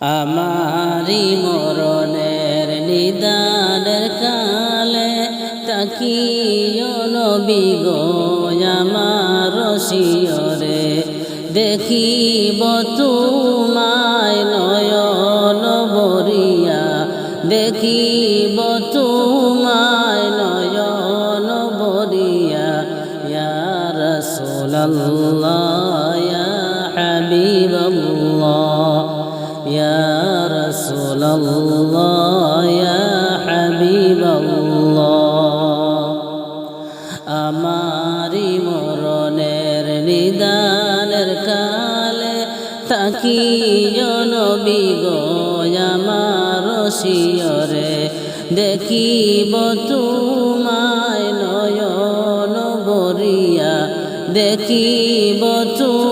আমারি মরণের নিদানের কালে তাকিও নবী গো আমার শিয়রে দেখিব তোমায় নয়ন বরিয়া দেখিব তোমায় নয়ন বরিয়া ইয়া রাসূলুল্লাহ। রাসূলুল্লাহ ইয়া হাবিবাল্লাহ। আমারি মরণের নিদানের কালে তাকি নবী আমার শিয়রে দেখিব তোমায় নয়ন বরিয়া দেখিব তোমায়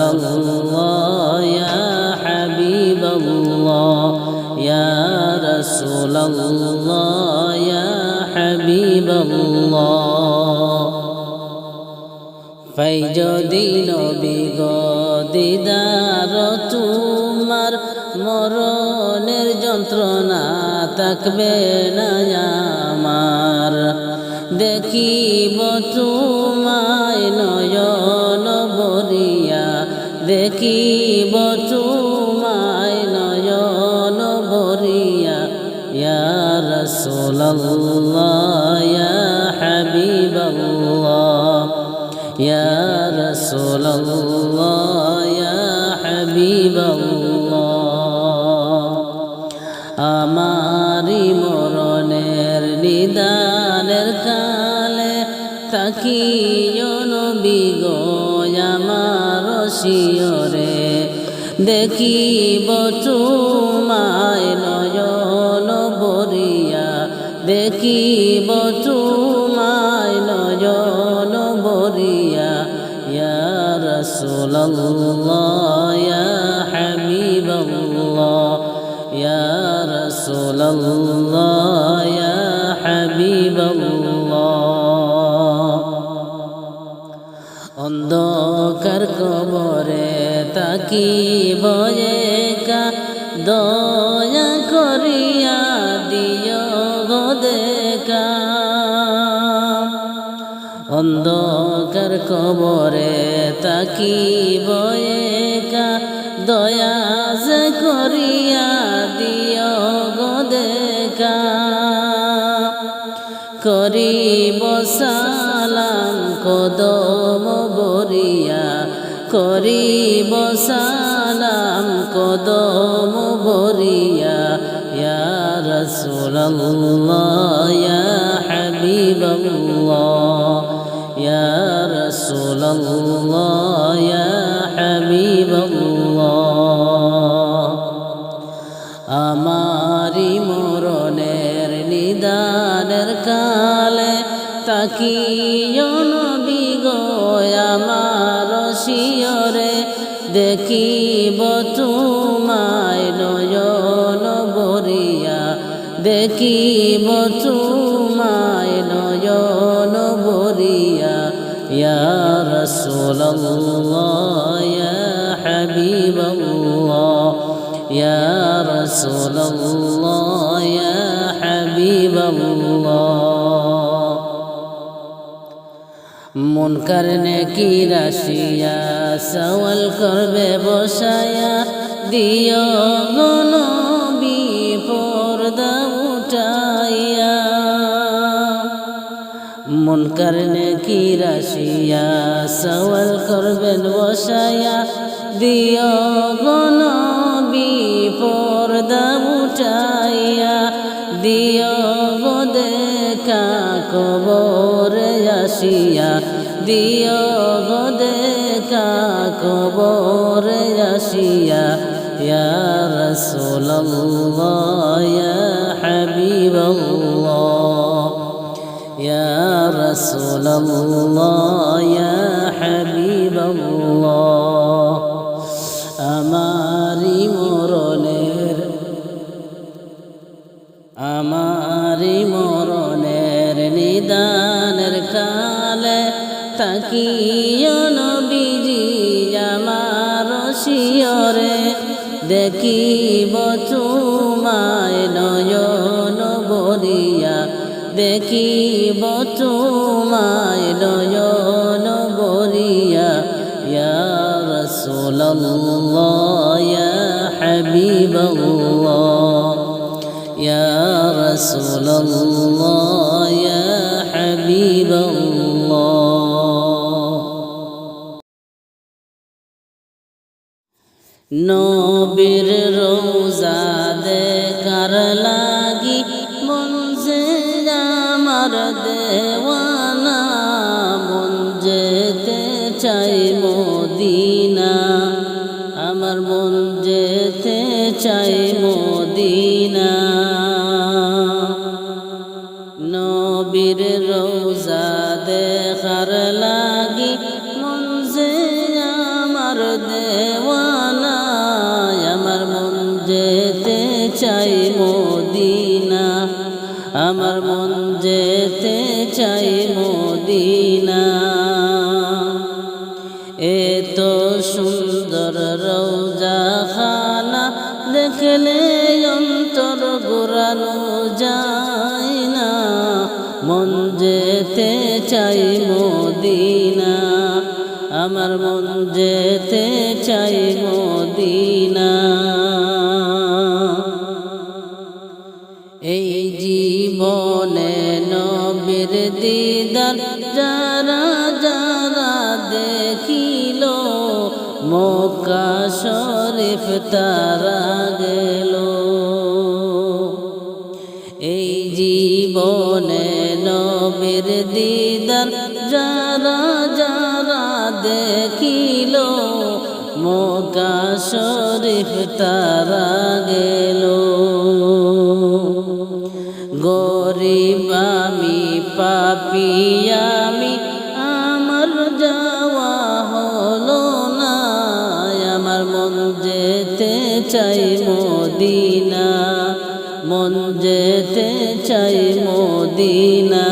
রাসূলুল্লাহ, ইয়া হাবিবাল্লাহ, ইয়া রাসূলুল্লাহ, ইয়া হাবিবাল্লাহ। পাই যদি নবী গো দিদার, তোমার মরণের যন্ত্রণা থাকবে না আমার। দেখিব তোমায় দেখিব তোমায় নয়ন বরিয়া ইয়া রাসূলুল্লাহ, ইয়া হাবিবাল্লাহ, ইয়া রাসূলুল্লাহ, ইয়া হাবিবাল্লাহ। আমারি মরণের নিদানের কালে তাকিও নবী গো, আমার শিয়রে দেখিব তোমায় নয়ন বরিয়া। দেখিব তোমায় নয়ন বরিয়া। ইয়া রাসূলুল্লাহ ইয়া হাবিবাল্লাহ ইয়া রাসূলুল্লাহ। কবরে তাকি বয়েকা দয়া করিয়া দিও গো দেখা। অন্ধকার কবরে তাকি বয়েকা দয়া যে করিয়া দিও গো দেখা। করিব সালাম কদম করিব সালাম, কদম বরিয়া ইয়া রাসূলুল্লাহ, ইয়া হাবিবাল্লাহ, ইয়া রাসূলুল্লাহ, ইয়া হাবিবাল্লাহ। আমারি মরণের নিদানের কালে তাকিও দেখিব তোমায় নয়ন বরিয়া দেখিব তোমায় নয়ন বরিয়া ইয়া রাসূলুল্লাহ, ইয়া হাবিবাল্লাহ, ইয়া রাসূলুল্লাহ, ইয়া হাবিবাল্লাহ। মুনকার নেকি রাশিয়া সওয়াল করবে বসায়া? দিও গণ বিপর্দা উঠাইয়া। মুনকার নেকি রাশিয়া সওয়াল করবেন বসায়া? দিও গণ বিপর্দা উঠাইয়া। দিও গো দেখা কবর আসিয়া। দিও দেখা কবর আসিয়া ইয়া রাসূলুল্লাহ ইয়া হাবিবাল্লাহ ইয়া রাসূলুল্লাহ ইয়া দেখিব চুমায় নয়ন বরিয়া দেখিব চুমায় নয়ন বরিয়া ইয়া রাসূলুল্লাহ ইয়া হাবিবাল্লাহ। ইয়া রাসূলুল্লাহ নবীর রোজা দেখার লাগি মনজে আমার দেওয়ানা মন যেতে চাই মদিনা। আমার মন যেতে চাই মদিনা। নবীর রোজা দেখার লাগি মন আমার দেওয়ানা মন যেতে চাই মদিনা। এত সুন্দর রৌজা খানা দেখলে অন্তর গোরানো যায় না। মন যেতে চাই মদিনা, আমার মন যেতে চাই মদিনা নবীর দিদার যারা যারা দেখিল মক্কা শরীফ তারা গেল। এই জীবনে নবীর দিদার যারা যারা দেখিল মক্কা শরীফ তারা গেল। পাপি আমি আমার যাওয়া হলো না। আমার মন যেতে চাই মদিনা, মন যেতে চাই মদিনা।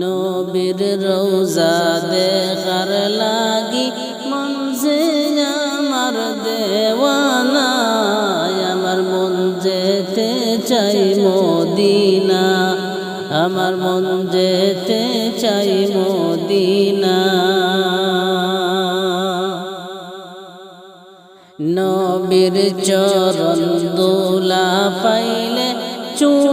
নবীর রোজা দেখার লাগি মন যে আমার দেওয়ানা, আমার মন যেতে চাই আমার মন যেতে চাই মদিনা। নবীর চরণ দোলা পাইলে চোখে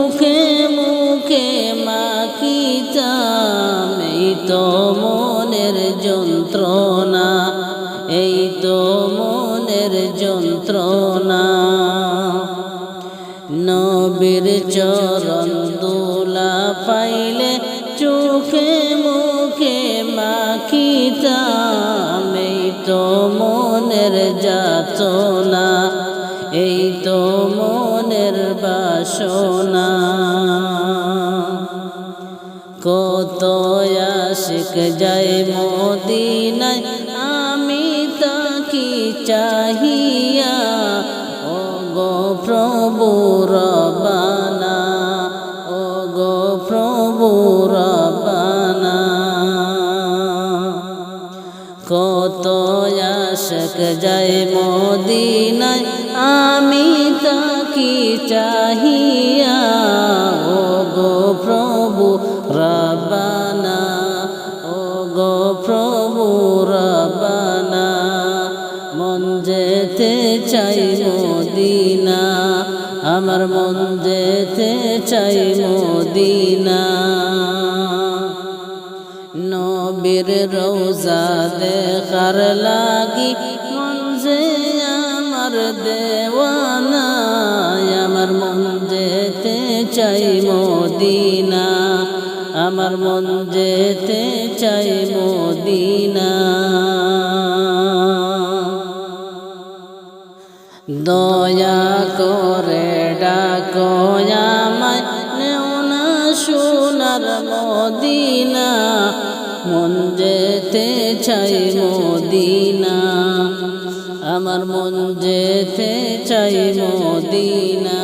মাখিতাম এই তো মনের যাতনা, এই তো মনের বাসনা। কত আশিক যায় মদিনায়, আমি তাকি চাহিয়া ও গো প্রভু আশক যায় মদিনায়, আমি তাকি চাহিয়া ও গো প্রভু রবানা ও গো প্রভু রবানা মন যেতে চাই মদিনা, আমার মন নবীর রোজা দেখার লাগি, মন যে আমার দেওয়ানা আমার মন যেতে চাই মদিনা, আমার মন যেতে চাই মদিনা। দয়া করে ডাকো আমায়, নেও না সোনার মদিনা চাই মদিনা। আমার মন যেতে চাই মদিনা।